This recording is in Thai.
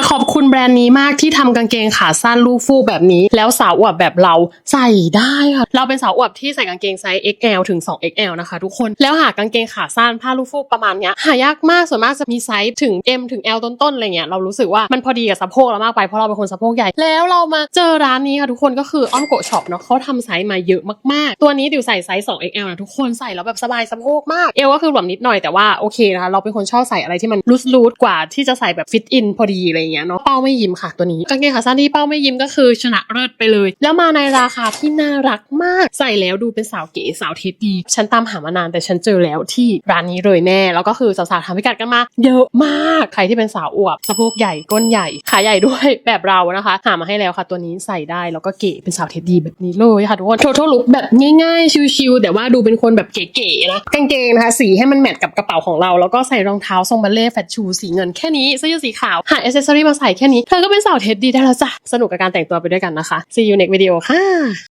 ากขอบคุณแบรนด์นี้มากที่ทำกางเกงขาสั้นลูกฟูกแบบนี้ แล้วสาวอวบแบบเราใส่ได้ค่ะเราเป็นสาวอวบที่ใส่กางเกงไซส์ XL ถึง 2XL นะคะ ทุกคนแล้วหากางเกงขาสั้นผ้าลูกฟูกประมาณเนี้ยหายากมากส่วนมากจะมีไซส์ถึง M ถึง L ต้นๆอะไรเงี้ยเรารู้สึกว่ามันพอดีกับสะโพกเรามากไปเพราะเราเป็นคนสะโพกใหญ่แล้วเรามาเจอร้านนี้ค่ะทุกคนก็คืออ้อมโกช็อปเนาะเขาทำไซส์มาเยอะมากๆ ตัวนี้ดิวใส่ไซส์ 2XL นะทุกคนใส่แล้วแบบสบายสะโพกมากเอวก็คือหลวมนิดหน่อยแต่ว่าโอเคนะคะเราเป็นคนชอบใส่อะไรที่มันรูสรูดกว่าที่จะใส่แบบฟิตอินพอดีอะไรเงี้ยเนาะเป้าไม่ยิ้มค่ะตัวนี้กางเกงขาสั้นที่เป้าไม่ยิ้มก็คือชนะเลิศไปเลย แล้วมาในราคาที่น่ารักมากใส่แล้วดูเป็นสาวเก๋สาวเทปดี ฉันตามหามานานแต่ฉันเจอแล้วที่ร้านนี้เลยแม่แล้วก็คือสาวๆทำพิกัดกันมาเยอะมากใครที่เป็นสาวอวบสะโพกใหญ่ก้นใหญ่ขาใหญ่ด้วยแบบเรานะคะหามาให้แล้วค่ะ ตัวนี้ใส่ได้แล้วก็เก๋เป็นสาวเทปดีแบบนี้เลยค่ะทุกคน total look แบบง่ายๆชิลๆแต่ว่าดูเป็นคนแบบเก๋ๆนะกางเกงนะคะสีให้มันแมทกับกระเป๋าของเรา แล้วก็ใส่รองเท้าทรงบัลเล่แฟตชูสีเงินแค่นี้เสื้อยืดสีขาวหาอ c เซอรีมาใส่แค่นี้ เธอก็เป็นสาวเทปดีได้แล้วจ้ะ สนุกกับการแต่งตัวไปด้วยกันนะคะ see you next video ค่ะ